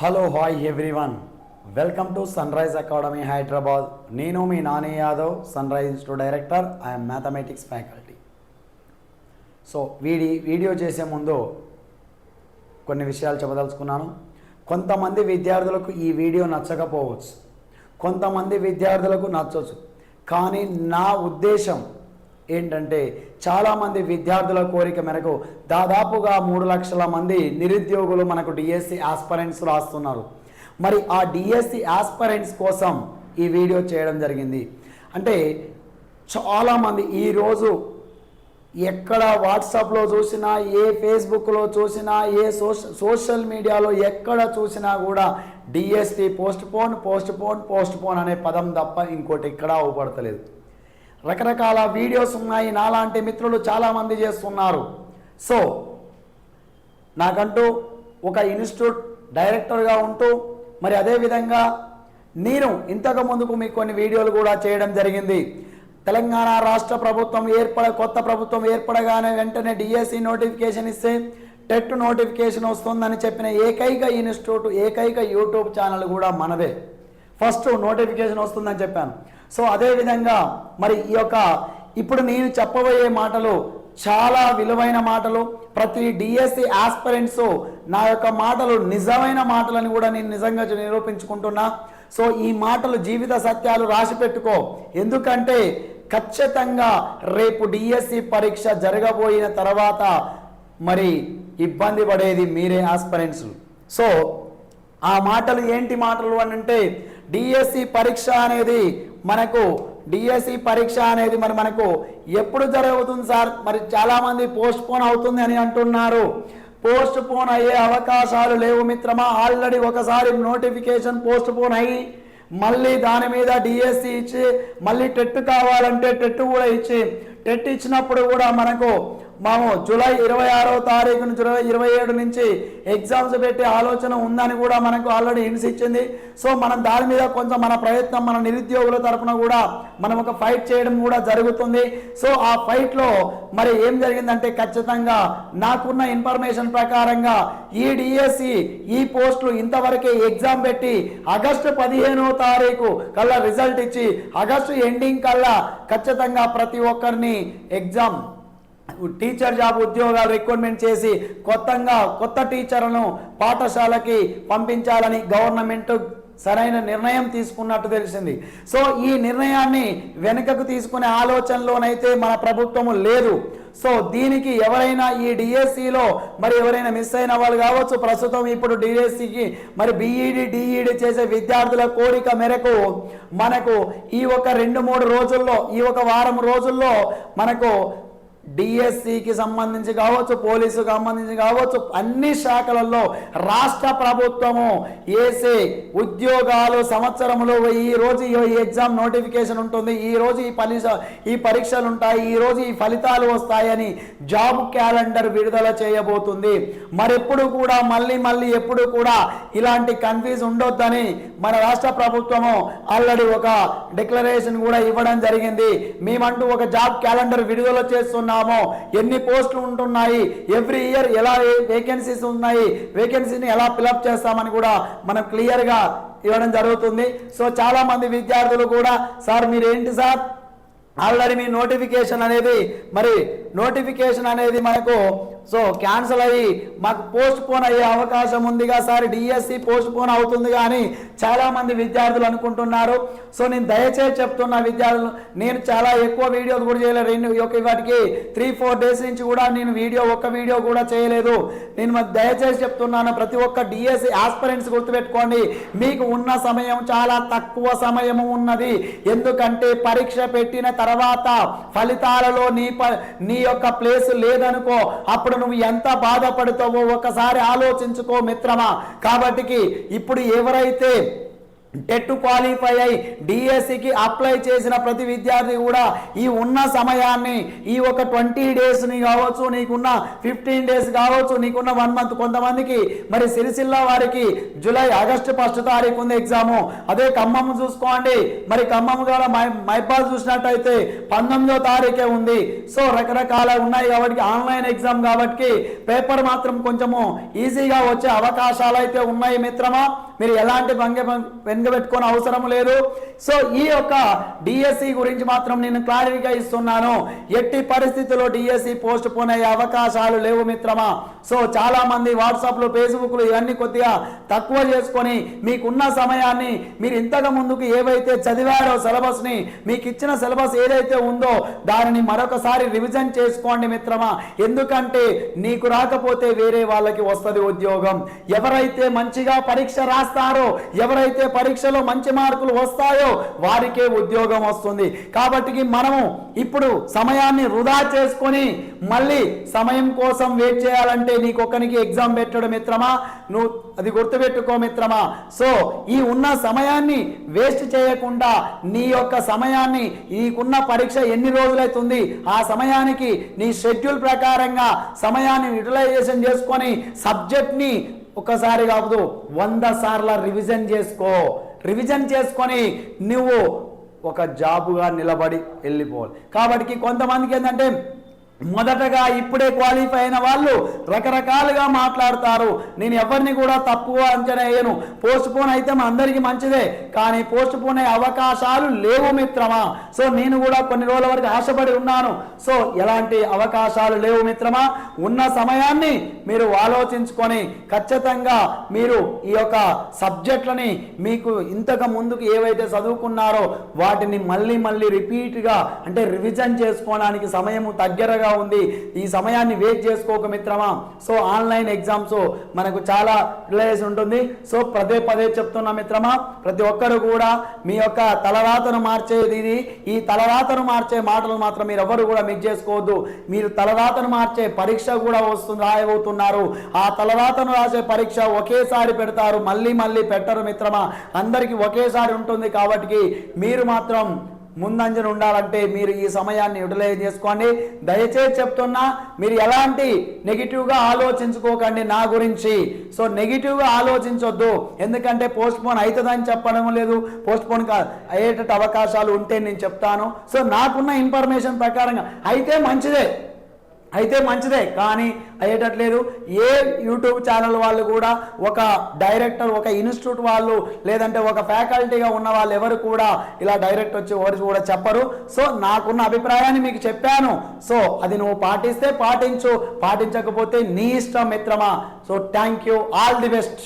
Hello hi everyone welcome to sunrise academy Hyderabad నేను మీ Nani Yadav sunrise institute director I'm mathematics faculty so వీడి video చేసే ముందు కొన్ని విషయాలు చెప్పదలుచుకున్నాను. కొంతమంది విద్యార్థులకు ఈ వీడియో నచ్చకపోవచ్చు. కొంతమంది విద్యార్థులకు నచ్చవచ్చు కానీ నా ఉద్దేశం ఏంటంటే చాలామంది విద్యార్థుల కోరిక మేరకు దాదాపుగా మూడు లక్షల మంది నిరుద్యోగులు మనకు డిఎస్సి ఆస్పరెంట్స్ రాస్తున్నారు. మరి ఆ డిఎస్సి ఆస్పరెంట్స్ కోసం ఈ వీడియో చేయడం జరిగింది. అంటే చాలామంది ఈరోజు ఎక్కడ వాట్సాప్లో చూసినా ఏ ఫేస్బుక్లో చూసినా ఏ సోషల్ సోషల్ మీడియాలో ఎక్కడ చూసినా కూడా DST postpone postpone postpone అనే పదం తప్ప ఇంకోటి ఎక్కడా అవపడతలేదు. రకరకాల వీడియోస్ ఉన్నాయి. నాలాంటి మిత్రులు చాలామంది చేస్తున్నారు. సో నాకంటూ ఒక ఇన్స్టిట్యూట్ డైరెక్టర్గా ఉంటూ మరి అదేవిధంగా నేను ఇంతకు ముందుకు మీకు కొన్ని వీడియోలు కూడా చేయడం జరిగింది. తెలంగాణ రాష్ట్ర ప్రభుత్వం ఏర్పడ కొత్త ప్రభుత్వం ఏర్పడగానే వెంటనే డిఎస్సి నోటిఫికేషన్ ఇస్తే టెట్ నోటిఫికేషన్ వస్తుందని చెప్పిన ఏకైక ఇన్స్టిట్యూట్ ఏకైక యూట్యూబ్ ఛానల్ కూడా మనదే. ఫస్ట్ నోటిఫికేషన్ వస్తుందని చెప్పాను. సో అదేవిధంగా మరి ఈ యొక్క ఇప్పుడు నేను చెప్పబోయే మాటలు చాలా విలువైన మాటలు. ప్రతి డిఎస్సి ఆస్పరెంట్స్ నా యొక్క మాటలు నిజమైన మాటలని కూడా నేను నిజంగా నిరూపించుకుంటున్నా. సో ఈ మాటలు జీవిత సత్యాలు రాసి పెట్టుకో. ఎందుకంటే ఖచ్చితంగా రేపు డిఎస్సి పరీక్ష జరగబోయిన తర్వాత మరి ఇబ్బంది పడేది మీరే ఆస్పరెంట్స్ సో ఆ మాటలు ఏంటి మాటలు అని అంటే డిఎస్సి పరీక్ష అనేది మనకు డిఎస్సి పరీక్ష అనేది మరి మనకు ఎప్పుడు జరుగుతుంది సార్? మరి చాలామంది పోస్ట్ పోన్ అవుతుంది అని అంటున్నారు. పోస్ట్ పోన్ అయ్యే అవకాశాలు లేవు మిత్రమా? ఆల్రెడీ ఒకసారి నోటిఫికేషన్ పోస్ట్ పోన్ అయ్యి మళ్ళీ దాని మీద డిఎస్సి ఇచ్చి మళ్ళీ టెట్ కావాలంటే టెట్ కూడా ఇచ్చి టెట్ ఇచ్చినప్పుడు కూడా మనకు మాము జూలై ఇరవై ఆరో తారీఖు నుంచి ఇరవై ఏడు నుంచి ఎగ్జామ్స్ పెట్టే ఆలోచన ఉందని కూడా మనకు ఆల్రెడీ హింట్స్ ఇచ్చింది. సో మనం దాని మీద కొంచెం మన ప్రయత్నం మన నిరుద్యోగుల తరపున కూడా మనం ఒక ఫైట్ చేయడం కూడా జరుగుతుంది. సో ఆ ఫైట్లో మరి ఏం జరిగిందంటే ఖచ్చితంగా నాకున్న ఇన్ఫర్మేషన్ ప్రకారంగా ఈ డిఎస్సి ఈ పోస్టులు ఇంతవరకే ఎగ్జామ్ పెట్టి ఆగస్టు పదిహేనో తారీఖు కల్లా రిజల్ట్ ఇచ్చి ఆగస్టు ఎండింగ్ కల్లా ఖచ్చితంగా ప్రతి ఒక్కరిని ఎగ్జామ్ టీచర్ జాబ్ ఉద్యోగాలు రిక్రూట్మెంట్ చేసి కొత్తగా కొత్త టీచర్లను పాఠశాలకి పంపించాలని గవర్నమెంట్ సరైన నిర్ణయం తీసుకున్నట్టు తెలిసింది. సో ఈ నిర్ణయాన్ని వెనుకకు తీసుకునే ఆలోచనలోనైతే మన ప్రభుత్వము లేదు. సో దీనికి ఎవరైనా ఈ డిఎస్సిలో మరి ఎవరైనా మిస్ అయిన వాళ్ళు కావచ్చు ప్రస్తుతం ఇప్పుడు డిఎస్సికి మరి బీఈడి డిఈడి చేసే విద్యార్థుల కోరిక మేరకు మనకు ఈ ఒక రెండు మూడు రోజుల్లో ఈ ఒక వారం రోజుల్లో మనకు డిఎస్సికి సంబంధించి కావచ్చు పోలీసు సంబంధించి కావచ్చు అన్ని శాఖలలో రాష్ట్ర ప్రభుత్వము వేసే ఉద్యోగాలు సంవత్సరంలో ఈ రోజు ఈ ఎగ్జామ్ నోటిఫికేషన్ ఉంటుంది. ఈ రోజు ఈ పరీక్ష ఈ పరీక్షలు ఉంటాయి. ఈ రోజు ఈ ఫలితాలు వస్తాయని జాబ్ క్యాలెండర్ విడుదల చేయబోతుంది. మరెప్పుడు కూడా మళ్ళీ మళ్ళీ ఎప్పుడు కూడా ఇలాంటి కన్ఫ్యూజ్ ఉండొద్దని మన రాష్ట్ర ప్రభుత్వము ఆల్రెడీ ఒక డిక్లరేషన్ కూడా ఇవ్వడం జరిగింది. మేమంటూ ఒక జాబ్ క్యాలెండర్ విడుదల చేస్తున్నాం చేస్తున్నాము ఎన్ని పోస్టులు ఉంటున్నాయి? ఎవ్రీ ఇయర్ ఎలా వేకెన్సీస్ ఉన్నాయి? వేకెన్సీని ఎలా ఫిలప్ చేస్తామని కూడా మనం క్లియర్గా ఇవ్వడం జరుగుతుంది. సో చాలా మంది విద్యార్థులు కూడా సార్ మీరేంటి సార్? ఆల్రెడీ మీ నోటిఫికేషన్ అనేది మరి నోటిఫికేషన్ అనేది మనకు సో క్యాన్సిల్ అయ్యి మాకు పోస్ట్ పోన్ అయ్యే అవకాశం ఉందిగా సార్ డిఎస్సి పోస్ట్ పోన్ అవుతుంది కానీ చాలామంది విద్యార్థులు అనుకుంటున్నారు. సో నేను దయచేసి చెప్తున్న విద్యార్థులు నేను చాలా ఎక్కువ వీడియోలు కూడా చేయలేదు. రెండు ఒక వాటికి త్రీ ఫోర్ డేస్ నుంచి కూడా నేను వీడియో ఒక్క వీడియో కూడా చేయలేదు. నేను దయచేసి చెప్తున్నాను ప్రతి ఒక్క డిఎస్సి ఆస్పరెంట్స్ గుర్తుపెట్టుకోండి. మీకు ఉన్న సమయం చాలా తక్కువ సమయము ఉన్నది. ఎందుకంటే పరీక్ష పెట్టిన తర్వాత తర్వాత ఫలితాలలో నీ ప నీ యొక్క ప్లేస్ లేదనుకో అప్పుడు నువ్వు ఎంత బాధపడతావో ఒకసారి ఆలోచించుకో మిత్రమా. కాబట్టికి ఇప్పుడు ఎవరైతే టెట్ క్వాలిఫై అయి డిఎస్సికి అప్లై చేసిన ప్రతి విద్యార్థి కూడా ఈ ఉన్న సమయాన్ని ఈ ఒక ట్వంటీ డేస్ని కావచ్చు నీకున్న ఫిఫ్టీన్ డేస్ కావచ్చు నీకున్న వన్ మంత్ కొంతమందికి మరి సిరిసిల్ల వారికి జూలై ఆగస్టు ఫస్ట్ తారీఖు ఉంది ఎగ్జాము. అదే ఖమ్మం చూసుకోండి. మరి ఖమ్మం గల మై చూసినట్టయితే పంతొమ్మిదో తారీఖే ఉంది. సో రకరకాల ఉన్నాయి కాబట్టి ఆన్లైన్ ఎగ్జామ్ కాబట్టి పేపర్ మాత్రం కొంచెము ఈజీగా వచ్చే అవకాశాలు అయితే ఉన్నాయి మిత్రమా? మీరు ఎలాంటి భంగ వెనుకబెట్టుకోని అవసరం లేదు. సో ఈ యొక్క డిఎస్సి గురించి మాత్రం నేను క్లారిటీగా ఇస్తున్నాను. ఎట్టి పరిస్థితుల్లో డిఎస్సి పోస్ట్ పోన్ అయ్యే అవకాశాలు లేవు మిత్రమా? సో చాలా మంది వాట్సాప్లు ఫేస్బుక్లు ఇవన్నీ కొద్దిగా తక్కువ చేసుకొని మీకున్న సమయాన్ని మీరు ఇంతకు ముందుకు ఏవైతే చదివారో సిలబస్ని మీకు ఇచ్చిన సిలబస్ ఏదైతే ఉందో దానిని మరొకసారి రివిజన్ చేసుకోండి మిత్రమా. ఎందుకంటే నీకు రాకపోతే వేరే వాళ్ళకి వస్తుంది ఉద్యోగం. ఎవరైతే మంచిగా పరీక్ష రాసి రాస్తారో ఎవరైతే పరీక్షలో మంచి మార్కులు వస్తాయో వారికే ఉద్యోగం వస్తుంది. కాబట్టి మనము ఇప్పుడు సమయాన్ని వృధా చేసుకొని మళ్ళీ సమయం కోసం వెయిట్ చేయాలంటే నీకొక్కనికి ఎగ్జామ్ పెట్టడం మిత్రమా? నువ్వు అది గుర్తుపెట్టుకో మిత్రమా? సో ఈ ఉన్న సమయాన్ని వేస్ట్ చేయకుండా నీ యొక్క సమయాన్ని నీకున్న పరీక్ష ఎన్ని రోజులైతుంది? ఆ సమయానికి నీ షెడ్యూల్ ప్రకారంగా సమయాన్ని యూటిలైజేషన్ చేసుకొని సబ్జెక్ట్ని ఒకసారి కాదు వంద సార్ల రివిజన్ చేసుకో. రివిజన్ చేసుకొని నువ్వు ఒక జాబుగా నిలబడి వెళ్ళిపోవాలి. కాబట్టి కొంతమందికి ఏంటంటే మొదటగా ఇప్పుడే క్వాలిఫై అయిన వాళ్ళు రకరకాలుగా మాట్లాడతారు. నేను ఎవరిని కూడా తక్కువ అంచనా వేయను. పోస్ట్ పోన్ అయితే మా అందరికీ మంచిదే కానీ పోస్ట్ పోన్ అయ్యే అవకాశాలు లేవు మిత్రమా? సో నేను కూడా కొన్ని రోజుల వరకు ఆశపడి ఉన్నాను. సో ఎలాంటి అవకాశాలు లేవు మిత్రమా? ఉన్న సమయాన్ని మీరు ఆలోచించుకొని ఖచ్చితంగా మీరు ఈ యొక్క సబ్జెక్టులని మీకు ఇంతకు ముందుకు ఏవైతే చదువుకున్నారో వాటిని మళ్ళీ మళ్ళీ రిపీట్గా అంటే రివిజన్ చేసుకోవడానికి సమయం దగ్గరగా ఉంది. ఈ సమయాన్ని వేస్ట్ చేసుకోక మిత్రమా. సో ఆన్లైన్ ఎగ్జామ్స్ మనకు చాలా రిలయన్స్ ఉంటుంది. సో పదే పదే చెప్తున్నా మిత్రమా ప్రతి ఒక్కరు కూడా మీ యొక్క తలరాతను మార్చేది ఇది. ఈ తలరాతను మార్చే మాటలు మాత్రం మీరు ఎవరు కూడా మిస్ చేసుకోవద్దు. మీరు తలరాతను మార్చే పరీక్ష కూడా వస్తుంది రాయబోతున్నారు. ఆ తలరాతను రాసే పరీక్ష ఒకేసారి పెడతారు. మళ్ళీ మళ్ళీ పెట్టరు మిత్రమా. అందరికీ ఒకేసారి ఉంటుంది కాబట్టి మీరు మాత్రం ముందంజన ఉండాలంటే మీరు ఈ సమయాన్ని యూటిలైజ్ చేసుకోండి. దయచేసి చెప్తున్నా మీరు ఎలాంటి నెగిటివ్గా ఆలోచించుకోకండి నా గురించి. సో నెగిటివ్గా ఆలోచించొద్దు. ఎందుకంటే పోస్ట్ పోన్ అవుతుందని చెప్పడం లేదు. పోస్ట్ పోన్ అయ్యేటట్టు అవకాశాలు ఉంటే నేను చెప్తాను. సో నాకున్న ఇన్ఫర్మేషన్ ప్రకారంగా అయితే మంచిదే. అయితే మంచిదే కానీ అయ్యేటట్లేదు. ఏ యూట్యూబ్ ఛానల్ వాళ్ళు కూడా ఒక డైరెక్టర్ ఒక ఇన్స్టిట్యూట్ వాళ్ళు లేదంటే ఒక ఫ్యాకల్టీగా ఉన్న వాళ్ళు ఎవరు కూడా ఇలా డైరెక్ట్ వచ్చి ఎవరు కూడా చెప్పరు. సో నాకున్న అభిప్రాయాన్ని మీకు చెప్పాను. సో అది నువ్వు పాటిస్తే పాటించు పాటించకపోతే నీ ఇష్టం మిత్రమా? So thank you all the best